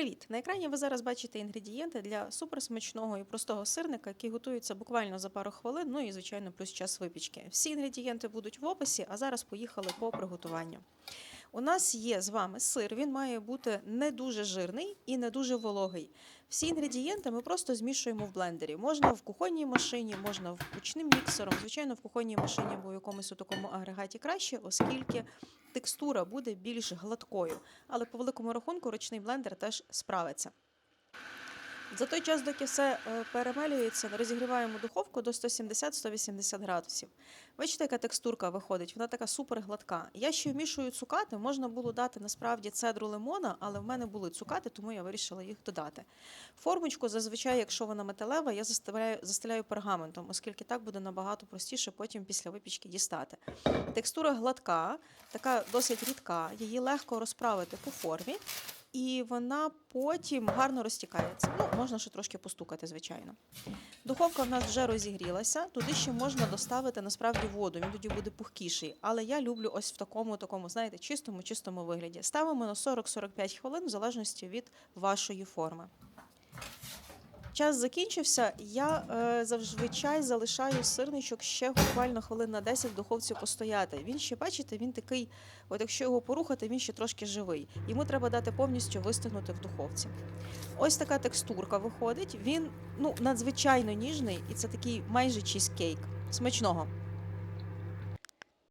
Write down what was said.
Привіт! На екрані ви зараз бачите інгредієнти для суперсмачного і простого сирника, який готується буквально за пару хвилин, ну і звичайно, плюс час випічки. Всі інгредієнти будуть в описі, а зараз поїхали по приготуванню. У нас є з вами сир, він має бути не дуже жирний і не дуже вологий. Всі інгредієнти ми просто змішуємо в блендері. Можна в кухонній машині, можна ручним міксером. Звичайно, в кухонній машині або в якомусь такому агрегаті краще, оскільки текстура буде більш гладкою. Але по великому рахунку ручний блендер теж справиться. За той час, доки все е, перемелюється, розігріваємо духовку до 170-180 градусів. Бачите, яка текстурка виходить? Вона така супер гладка. Я ще вмішую цукати, можна було дати насправді цедру лимона, але в мене були цукати, тому я вирішила їх додати. Формочку зазвичай, якщо вона металева, я застеляю, застеляю пергаментом, оскільки так буде набагато простіше потім після випічки дістати. Текстура гладка, така досить рідка, її легко розправити по формі. І вона потім гарно розтікається. Ну, можна ще трошки постукати, звичайно. Духовка в нас вже розігрілася. Туди ще можна доставити насправді воду. Він тоді буде пухкіший. Але я люблю ось в такому, такому, знаєте, чистому, чистому вигляді. Ставимо на 40-45 хвилин, в залежності від вашої форми. Час закінчився. Я е, зазвичай залишаю сирничок ще буквально хвилин на 10 в духовці постояти. Він ще, бачите, він такий, от якщо його порухати, він ще трошки живий. Йому треба дати повністю вистигнути в духовці. Ось така текстурка виходить. Він ну, надзвичайно ніжний, і це такий майже чізкейк. Смачного.